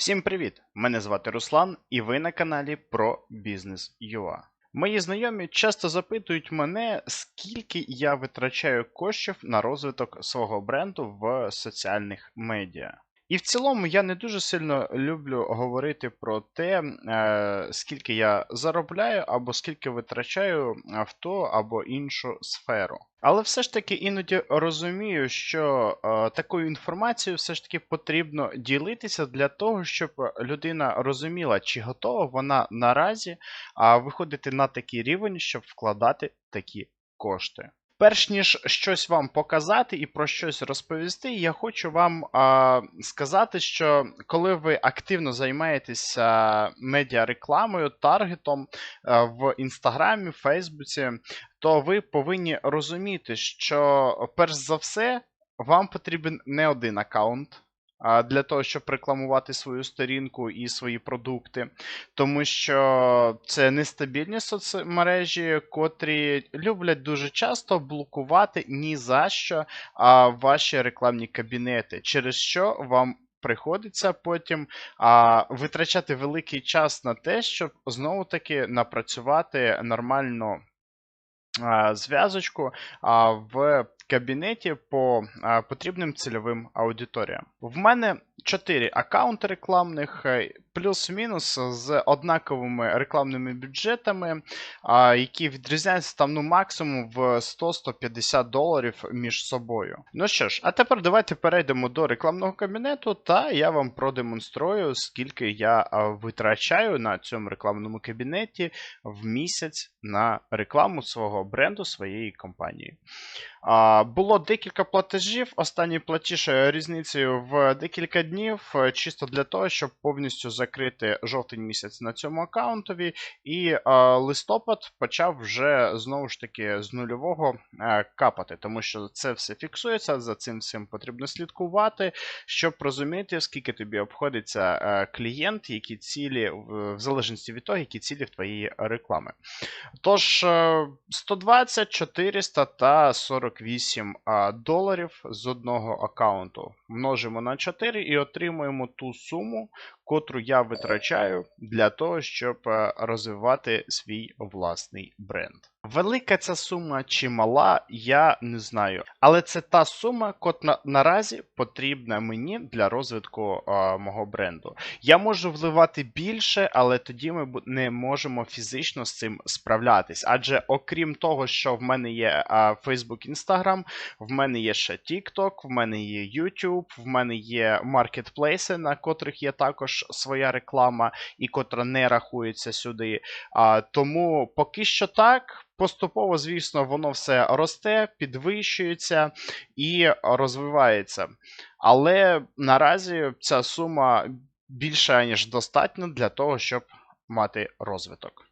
Всім привіт! Мене звати Руслан, і ви на каналі про бізнес ЮА. Мої знайомі часто запитують мене, скільки я витрачаю коштів на розвиток свого бренду в соціальних медіа. І в цілому я не дуже сильно люблю говорити про те, е, скільки я заробляю або скільки витрачаю в ту або іншу сферу. Але все ж таки іноді розумію, що е, такою інформацією все ж таки потрібно ділитися для того, щоб людина розуміла, чи готова вона наразі виходити на такий рівень, щоб вкладати такі кошти. Перш ніж щось вам показати і про щось розповісти, я хочу вам а, сказати, що коли ви активно займаєтеся медіарекламою, таргетом а, в інстаграмі, Фейсбуці, то ви повинні розуміти, що перш за все вам потрібен не один аккаунт. Для того, щоб рекламувати свою сторінку і свої продукти, тому що це нестабільні соцмережі, котрі люблять дуже часто блокувати ні за що ваші рекламні кабінети, через що вам. Приходиться потім а, витрачати великий час на те, щоб знову таки напрацювати нормальну а, зв'язочку в кабінеті по потрібним цільовим аудиторіям. В мене 4 аккаунти рекламних, е, плюс-мінус з однаковими рекламними бюджетами, які відрізняються там ну, максимум в 100-150 доларів між собою. Ну що ж, а тепер давайте перейдемо до рекламного кабінету, та я вам продемонструю, скільки я витрачаю на цьому рекламному кабінеті в місяць на рекламу свого бренду, своєї компанії. Було декілька платежів. Останній платіж е, різницею в декілька днів, е, чисто для того, щоб повністю закрити жовтень місяць на цьому аккаунтові. І а, листопад почав вже знову ж таки з нульового е, капати, тому що це все фіксується, за цим всім потрібно слідкувати, щоб розуміти, скільки тобі обходиться клієнт, які цілі, в, залежності від того, які цілі в твоєї реклами. Тож 120, 400 та 48 а, доларів з одного аккаунту множимо на 4 і отримуємо ту суму, котру я витрачаю для того, щоб е, розвивати свій власний бренд. Велика ця сума чи мала, я не знаю. Але це та сума, котра наразі потрібна мені для розвитку а, мого бренду. Я можу вливати більше, але тоді ми не можемо фізично з цим справлятись. Адже окрім того, що в мене є а, Facebook, Instagram, в мене є ще TikTok, в мене є YouTube, в мене є маркетплейси, на котрих є також своя реклама, і котра не рахується сюди. А, Тому поки що так. Поступово, звісно, воно все росте, підвищується і розвивається. Але наразі ця сума більша, ніж достатня для того, щоб мати розвиток.